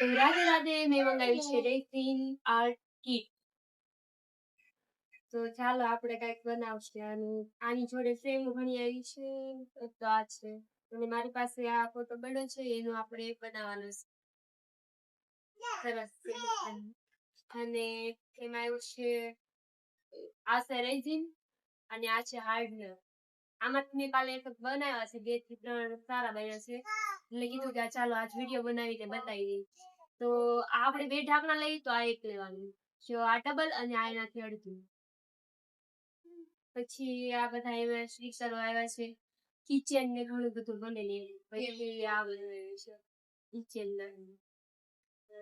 રાધે રાધે મેં મંગાવ્યું છે, રેસિન, આર્ટ, કીટ. તો ચાલો આપણે કંઈક બનાવશે. આનું આની જોડે ફ્રેમ ઘણી આવી છે, તો આ છે. અને મારી પાસે આ ફોટો બન્યો છે, એનું આપણે બનાવવાનું છે. સરસ. અને એમાં એવું છે, આ છે રેઝિન અને આ છે હાર્ડનર આમાંથી મેં કાલે એક બનાવ્યા છે, બેથી ત્રણ સારા બન્યા છે. એટલે કીધું કે ચાલો આજ વીડિયો બનાવીને બતાવી દઈ તો આપણે બે ઢાંકણા લઈએ તો આ એક લેવાનું. જો આ ડબલ અને આ એનાથી અડધું. પછી આ બધા એવા સ્ટીકરો આવ્યા છે. કિચન ને ઘણું બધું બનેલી પછી આ કિચન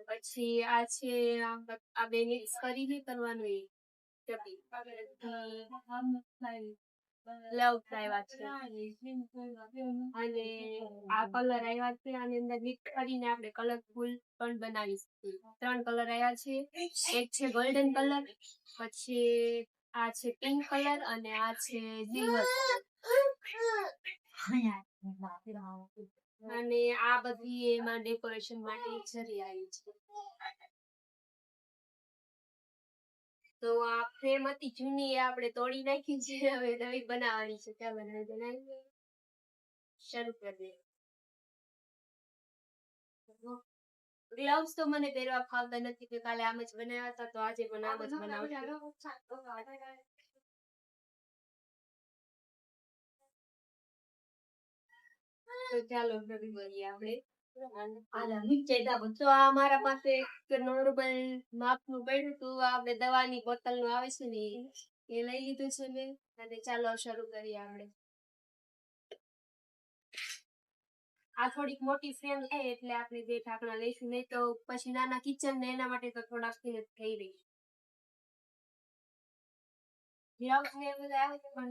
પછી આ છે આ બે મિક્સ કરીને કરવાનું એ. અને આ કલર આવ્યા છે, આની અંદર મિક્સ કરીને આપણે કલરફુલ પણ બનાવી શકીએ. ત્રણ કલર આવ્યા છે, એક છે ગોલ્ડન કલર પછી આ છે પિંક કલર અને આ છે સિલ્વર અને આ બધી એમાં ડેકોરેશન માટે જરી આવી છે. તો આ ફ્રેમ હતી જૂની આપણે તોડી નાખી છે. હવે નવી બનાવવાની છે. ચાલો હવે બનાવીએ. શરૂ કરી ગ્લવ્સ તો મને પહેરવા ફાવતા નથી કે કાલે આમ જ બનાવ્યા હતા તો આજે પણ આમ જ બનાવશું. તો ચાલો નવી મળીએ આપણે. આપણે આ થોડીક મોટી ફ્રેમ છે, એટલે આપણે બે ઢાંકણા લઈશું. નહીં તો પછી નાના કિચન ને એના માટે તો થોડાક થઈ રહી ગ્લાઉઝ ને બધા આવે પણ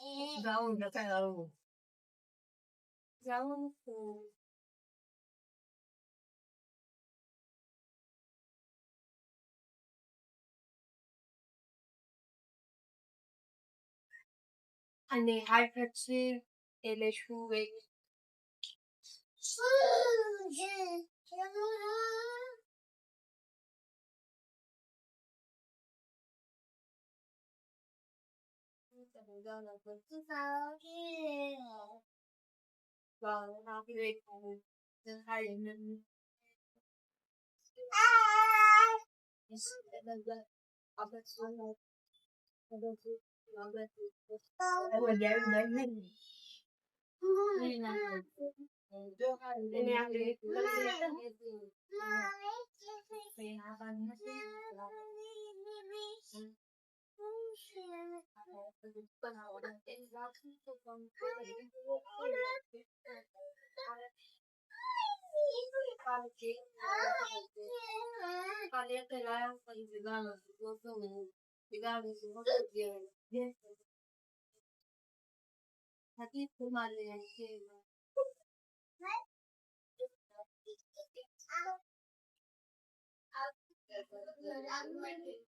આપણે લઈશું ઢાંકણા જાઉં અને હાર્ટ છે એટલે શું 감정은 불쌍해요. 원하기를 가는 하려는 아! 이시대는 아까 전에 그래서 뭔가 그 내가 내는 내가 내가 내가 내가 내가 Falei pra ela, falei, Vigala, ficou falando. Vigala, isso não é dinheiro. Aqui foi uma linha cheia. I'm like it.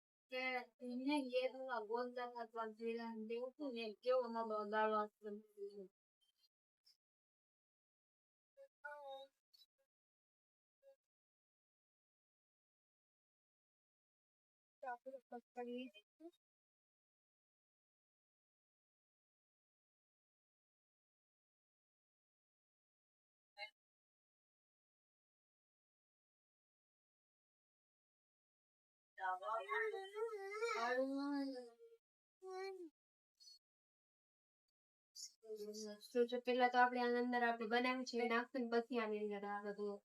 işte yine yerine golden atlatıyla diyorsun ya ki ona döner bastım. Yapıp bakmayı તો પેલા તો આપણે આની અંદર આપણે બનાવ્યું છે નાખશું પછી આની અંદર આ બધું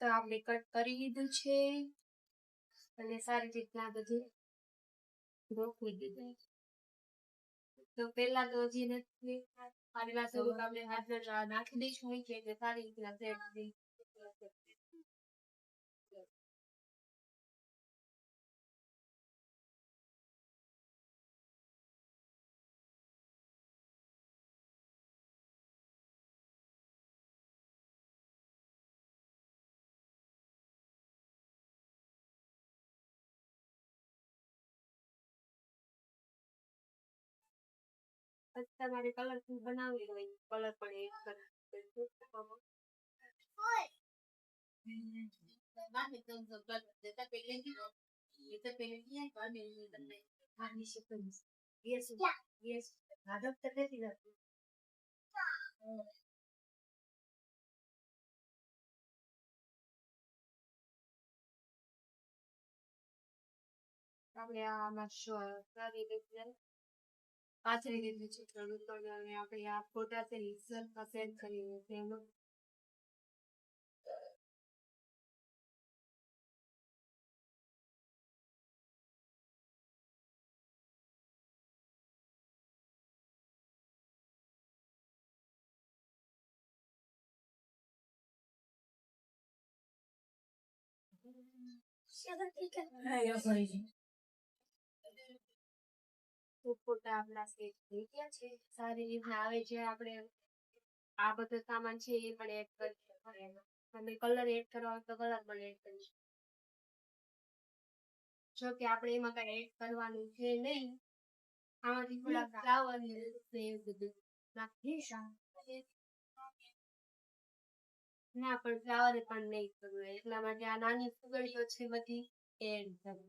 તો આપણે કટ કરી લીધું છે. અને સારી રીતના બધું ગોઠવી દીધું તો પેલા તો હજી નથી. આટલા થોડુંક આપણે હાથમાં નાખી દઈશું હોય કે સારી રીતના સેટ થઈ પછી તમારે કલરફુલ બનાવવી હોય કલર પણ એડ કરી આપણે આમાં શ- સારી પાથરી દીધું છે ખેડૂતોને અને આપણે આ ફોટા છે રિઝલ્ટમાં સેન્ડ કરીને તેનું તો ફોટા આપણા સેટ થઈ ગયા છે. સારી રીતના આવે છે, આપણે આ બધો સામાન છે એ પણ એડ કરી અને કલર એડ કરવા તો કલર પણ એડ કરી જો કે આપણે એમાં કઈ એડ કરવાનું છે નહીં. ને પણ ફ્લાવર પણ નહીં કરવું. એટલા માટે આ નાની ફુગડીઓ છે બધી એડ કરવી.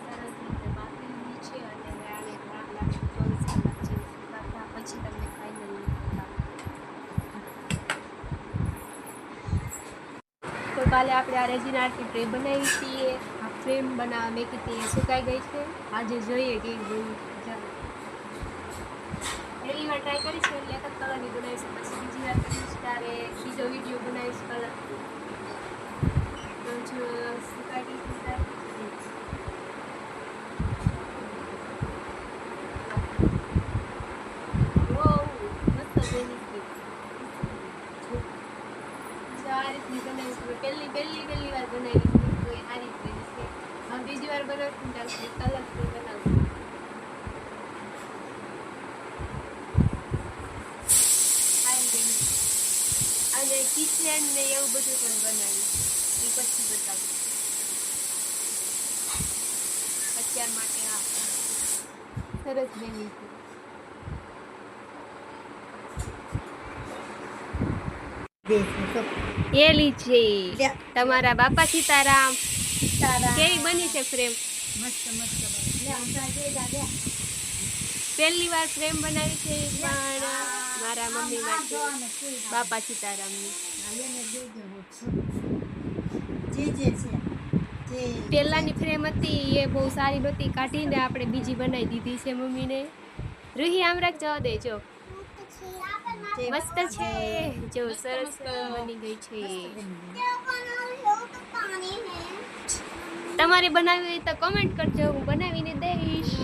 સરસ રીતે બાફેલી છે અને હવે આને વાર લાગશે ચોવીસ કલાક જેવી બાફા પછી તમને ફાઇનલ તો કાલે આપણે આ રેઝિન આર્ટની ટ્રે બનાવી છીએ. આ ફ્રેમ બનાવવા મેં કીધી એ સુકાઈ ગઈ છે. આજે જોઈએ કે પહેલી વાર ટ્રાય કરીશું એટલે એક જ કલરની બનાવીશું પછી બીજી વાર કરીશું ત્યારે બીજો વીડિયો બનાવીશ કલર તો જો સુકાઈ ગઈ છે ત્યારે Wow, મસ્ત બની ગઈ. જો આ રીતની બનાવી છે. પહેલી પહેલી પહેલી વાર બનાવી છે તો એ આ રીતની છે હવે બીજી વાર બનાવશું ને ત્યારે કંઈક અલગથી બનાવશું સારી બની. અને કિચન ને એવું બધું પણ બનાવ્યું. એ પછી બતાવું. અત્યાર માટે આ સરસ બની છે એલી છે તમારા બાપા સીતારામ. તારા કેવી બની છે ફ્રેમ? મસ્ત મસ્ત. પહેલી વાર ફ્રેમ બનાવી છે પણ મારા મમ્મી માટે. બાપા સીતારામની પહેલાની ફ્રેમ હતી એ બહુ સારી નહોતી. કાઢીને આપણે બીજી બનાવી દીધી છે મમ્મીને. રૂહી આમ રાખ જવા દે જો. મસ્ત છે. જો સરસ બની ગઈ છે. તમારે બનાવી હોય તો કોમેન્ટ કરજો. હું બનાવીને દઈશ.